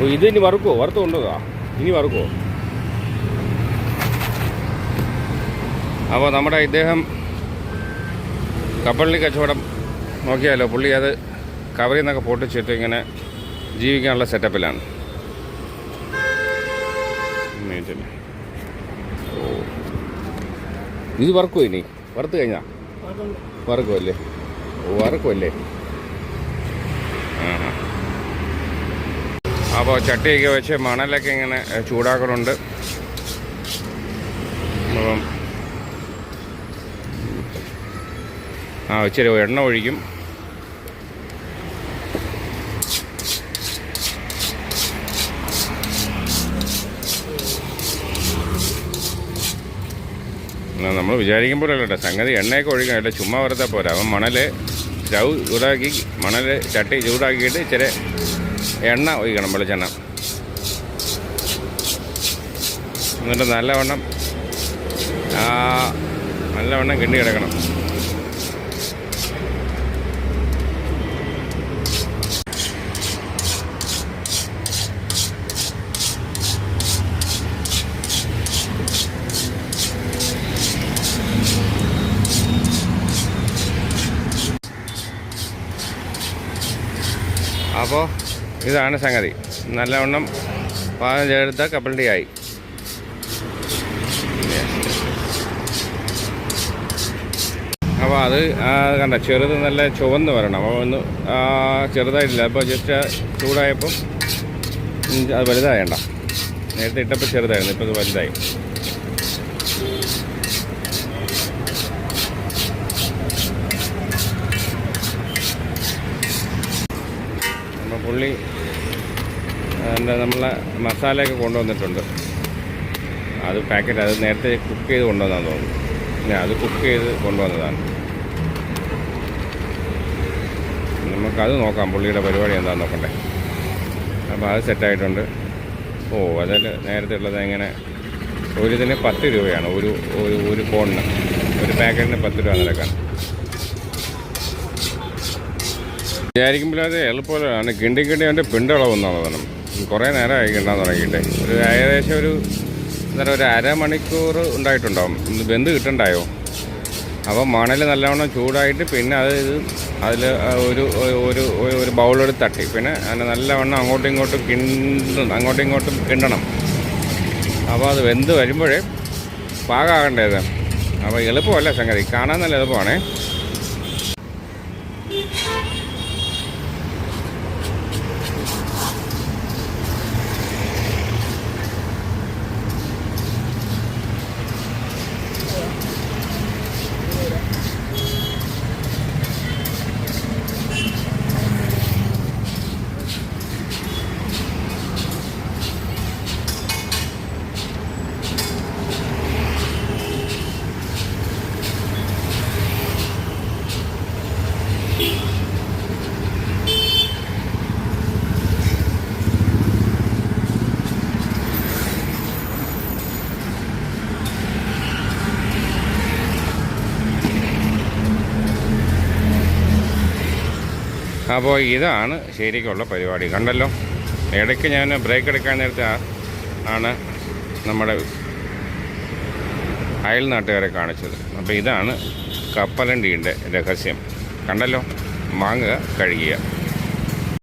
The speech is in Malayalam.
ഓ ഇത് ഇനി വറുക്കുമോ വറുത്ത് കൊണ്ടുപോകാ ഇനി വറുക്കുമോ അപ്പോൾ നമ്മുടെ ഇദ്ദേഹം കപ്പലിന് കച്ചവടം നോക്കിയാലോ? പുള്ളി അത് കവറിൽ നിന്നൊക്കെ പൊട്ടിച്ചിട്ട് ഇങ്ങനെ ജീവിക്കാനുള്ള സെറ്റപ്പിലാണ്. ഇത് വറുക്കുമോ ഇനി? വറുത്ത് കഴിഞ്ഞാ? വറുക്കുമല്ലേ വറുക്കുമല്ലേ ആഹാ. അപ്പോൾ ചട്ടിയൊക്കെ വെച്ച് മണലൊക്കെ ഇങ്ങനെ ചൂടാക്കണുണ്ട് അപ്പം ആ ഇച്ചിരി എണ്ണ ഒഴിക്കും. നമ്മൾ വിചാരിക്കുമ്പോഴല്ല കേട്ടോ സംഗതി എണ്ണയൊക്കെ ഒഴിക്കണം. അല്ല ചുമ്മാ വരത്താൽ പോരാ. അപ്പം മണൽ സ്റ്റൗ ചൂടാക്കി മണൽ ചട്ടി ചൂടാക്കിയിട്ട് ഇച്ചിരി എണ്ണ ഒഴിക്കണം വെളിച്ചെണ്ണ. എന്നിട്ട് നല്ലവണ്ണം ആ നല്ലവണ്ണം കിണ്ടി കിടക്കണം അപ്പോൾ ഇതാണ് സംഗതി. നല്ലവണ്ണം പാകം ചേർത്ത കപ്പൽ ടീ ആയി. അപ്പോൾ അത് കണ്ട ചെറുത് നല്ല ചുവന്ന് വരണം. അപ്പോൾ ഒന്ന് ചെറുതായിട്ടില്ല. അപ്പോൾ ജസ്റ്റ് ചൂടായപ്പം അത് വലുതായണ്ട. നേരത്തെ ഇട്ടപ്പോൾ ചെറുതായിരുന്നു. ഇപ്പോൾ അത് വലുതായി. പുള്ളി എന്താ നമ്മളെ മസാലയൊക്കെ കൊണ്ടുവന്നിട്ടുണ്ട്. അത് പാക്കറ്റ് അത് നേരത്തെ കുക്ക് ചെയ്ത് കൊണ്ടുവന്നാന്ന് തോന്നുന്നു. അത് കുക്ക് ചെയ്ത് കൊണ്ടുവന്നതാണ്. നമുക്കത് നോക്കാം പുള്ളിയുടെ പരിപാടി എന്താണെന്ന് നോക്കണ്ടേ അപ്പോൾ അത് സെറ്റായിട്ടുണ്ട് ഓ അതിൽ നേരത്തെ ഉള്ളത് എങ്ങനെ? ഒരു ഇതിന് പത്ത് രൂപയാണ്. ഒരു ഒരു ഒരു ഫോണിന് ഒരു പാക്കറ്റിന് പത്ത് രൂപ നിരക്കാണ്. വിചാരിക്കുമ്പോൾ അത് എളുപ്പമാണ് കിണ്ടി കിണ്ടി അവന്റെ പിണ്ടളവെന്നുള്ളതാണ് കുറേ നേരമായി കിണ്ടാൻ തുടങ്ങിയിട്ട്. ഒരു ഏകദേശം ഒരു എന്താ പറയുക ഒരു അരമണിക്കൂർ ഉണ്ടായിട്ടുണ്ടാവും. ബന്ധ് കിട്ടണ്ടായോ? അപ്പോൾ മണൽ നല്ലവണ്ണം ചൂടായിട്ട് പിന്നെ അത് അതിൽ ഒരു ഒരു ഒരു- ഒരു ബൗളെടുത്ത് തട്ടി. പിന്നെ അതിനെ നല്ലവണ്ണം അങ്ങോട്ടും ഇങ്ങോട്ടും കിണ്ടും അങ്ങോട്ടും ഇങ്ങോട്ടും കിണ്ടണം. അപ്പോൾ അത് വെന്ത് വരുമ്പോഴേ പാകമാകേണ്ടത് അപ്പോൾ എളുപ്പമല്ല സംഗതി. കാണാൻ നല്ല എളുപ്പമാണേ. അപ്പോൾ ഇതാണ് ശരിക്കുള്ള പരിപാടി. കണ്ടല്ലോ? ഇടയ്ക്ക് ഞാൻ ബ്രേക്ക് എടുക്കാൻ നേരത്തെ ആണ് നമ്മുടെ അയൽ നാട്ടുകാരെ കാണിച്ചത്. അപ്പോൾ ഇതാണ് കപ്പലണ്ടിയുടെ രഹസ്യം. കണ്ടല്ലോ? വാങ്ങുക കഴുകുക